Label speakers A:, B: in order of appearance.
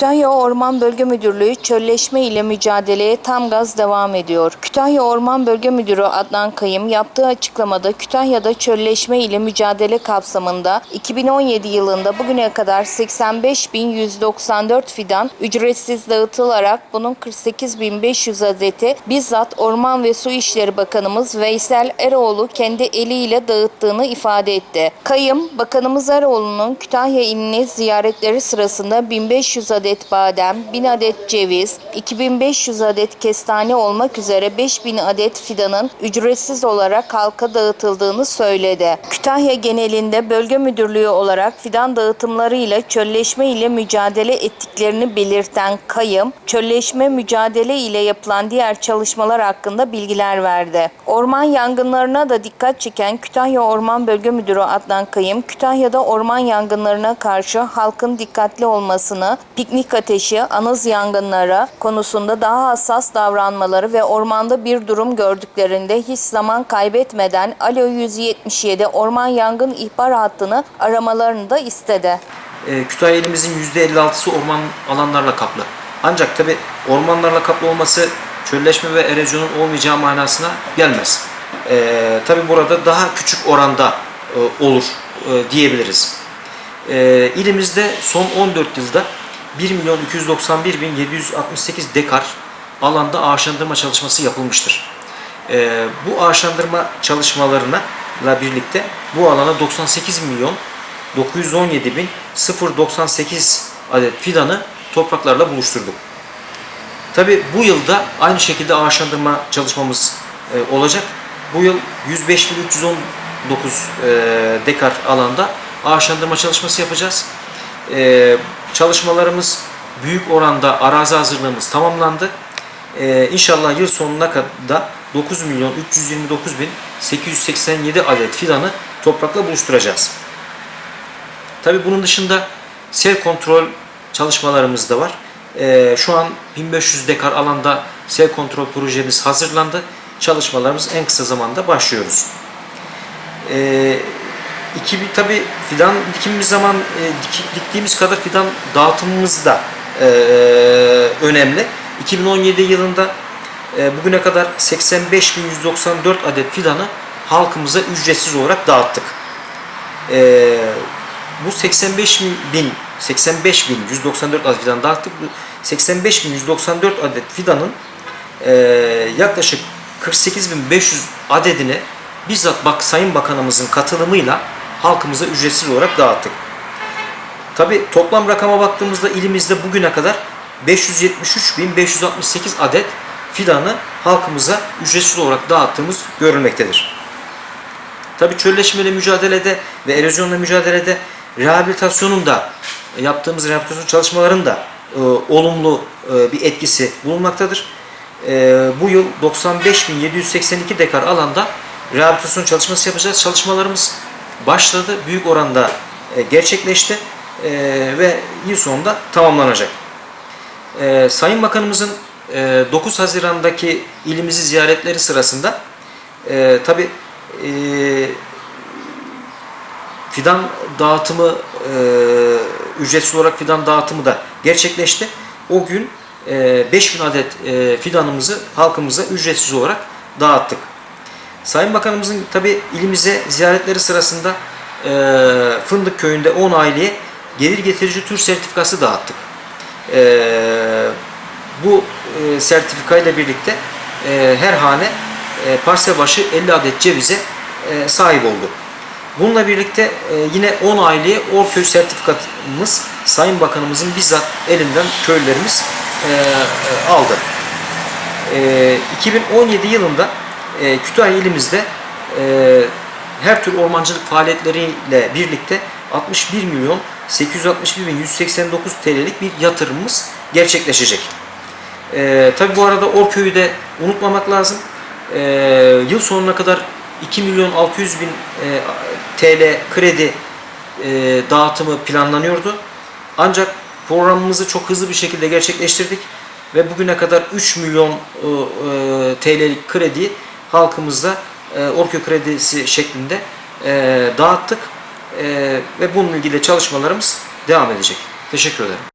A: Kütahya Orman Bölge Müdürlüğü çölleşme ile mücadeleye tam gaz devam ediyor. Kütahya Orman Bölge Müdürü Adnan Kayım yaptığı açıklamada Kütahya'da çölleşme ile mücadele kapsamında 2017 yılında bugüne kadar 85.194 fidan ücretsiz dağıtılarak bunun 48.500 adeti bizzat Orman ve Su İşleri Bakanımız Veysel Eroğlu kendi eliyle dağıttığını ifade etti. Kayım, Bakanımız Eroğlu'nun Kütahya iline ziyaretleri sırasında 1500 adet badem, 1000 adet ceviz, 2500 adet kestane olmak üzere 5000 adet fidanın ücretsiz olarak halka dağıtıldığını söyledi. Kütahya genelinde bölge müdürlüğü olarak fidan dağıtımlarıyla çölleşme ile mücadele ettiklerini belirten Kayım, çölleşme mücadele ile yapılan diğer çalışmalar hakkında bilgiler verdi. Orman yangınlarına da dikkat çeken Kütahya Orman Bölge Müdürü Adnan Kayım, Kütahya'da orman yangınlarına karşı halkın dikkatli olmasını, piknik ateşi, anız yangınları konusunda daha hassas davranmaları ve ormanda bir durum gördüklerinde hiç zaman kaybetmeden Alo 177 orman yangın ihbar hattını aramalarını da istedi.
B: E, Kütahya ilimizin %56'sı orman alanlarla kaplı. Ancak tabi ormanlarla kaplı olması çölleşme ve erozyonun olmayacağı manasına gelmez. E, tabi burada daha küçük oranda e, olur e, diyebiliriz. E, ilimizde son 14 yılda 1 milyon 291 bin 768 dekar alanda ağaçlandırma çalışması yapılmıştır. E, bu ağaçlandırma çalışmalarına la birlikte bu alana 98 milyon 917 bin 098 adet fidanı topraklarla buluşturduk. Tabi bu yılda aynı şekilde ağaçlandırma çalışmamız e, olacak. Bu yıl 105.319 e, dekar alanda ağaçlandırma çalışması yapacağız. E, çalışmalarımız büyük oranda arazi hazırlığımız tamamlandı. E, inşallah yıl sonuna kadar 9 milyon 329 bin 887 adet fidanı toprakla buluşturacağız. Tabi bunun dışında sel kontrol çalışmalarımız da var. Ee, şu an 1500 dekar alanda sel kontrol projemiz hazırlandı. Çalışmalarımız en kısa zamanda başlıyoruz. Ee, iki, tabi fidan dikimimiz zaman e, dik- diktiğimiz kadar fidan dağıtımımız da e, önemli. 2017 yılında e, bugüne kadar 85.194 adet fidanı halkımıza ücretsiz olarak dağıttık. E, bu 85 bin 85 bin 194 adet fidan dağıttık. Bu 85 bin 194 adet fidanın e, yaklaşık 48 bin 500 adedini bizzat bak Sayın Bakanımızın katılımıyla halkımıza ücretsiz olarak dağıttık. Tabi toplam rakama baktığımızda ilimizde bugüne kadar 573.568 adet fidanı halkımıza ücretsiz olarak dağıttığımız görülmektedir. Tabii çölleşmeyle mücadelede ve erozyonla mücadelede rehabilitasyonun da yaptığımız rehabilitasyon çalışmalarının da e, olumlu e, bir etkisi bulunmaktadır. E, bu yıl 95.782 dekar alanda rehabilitasyon çalışması yapacağız. Çalışmalarımız başladı. Büyük oranda e, gerçekleşti e, ve yıl sonunda tamamlanacak. E, Sayın Bakanımızın e, 9 Haziran'daki ilimizi ziyaretleri sırasında tabi fidan dağıtımı ücretsiz olarak fidan dağıtımı da gerçekleşti. O gün e, 5000 adet fidanımızı halkımıza ücretsiz olarak dağıttık. Sayın Bakanımızın tabi ilimize ziyaretleri sırasında e, Fındık Köyü'nde 10 aileye gelir getirici tür sertifikası dağıttık. E, bu e, sertifikayla birlikte e, her hane e, parsel başı 50 adet cevize e, sahip oldu. Bununla birlikte e, yine 10 aileye Orköy sertifikatımız Sayın Bakanımızın bizzat elinden köylülerimiz e, e, aldı. E, 2017 yılında e, Kütahya ilimizde e, her tür ormancılık faaliyetleriyle birlikte 61 milyon 861 bin 189 TL'lik bir yatırımımız gerçekleşecek. E, Tabi bu arada Orköy'ü de unutmamak lazım. E, yıl sonuna kadar 2 milyon 600 bin e, TL kredi e, dağıtımı planlanıyordu. Ancak programımızı çok hızlı bir şekilde gerçekleştirdik ve bugüne kadar 3 milyon e, e, TL'lik krediyi halkımızda e, Orköy kredisi şeklinde e, dağıttık e, ve bununla ilgili çalışmalarımız devam edecek. Teşekkür ederim.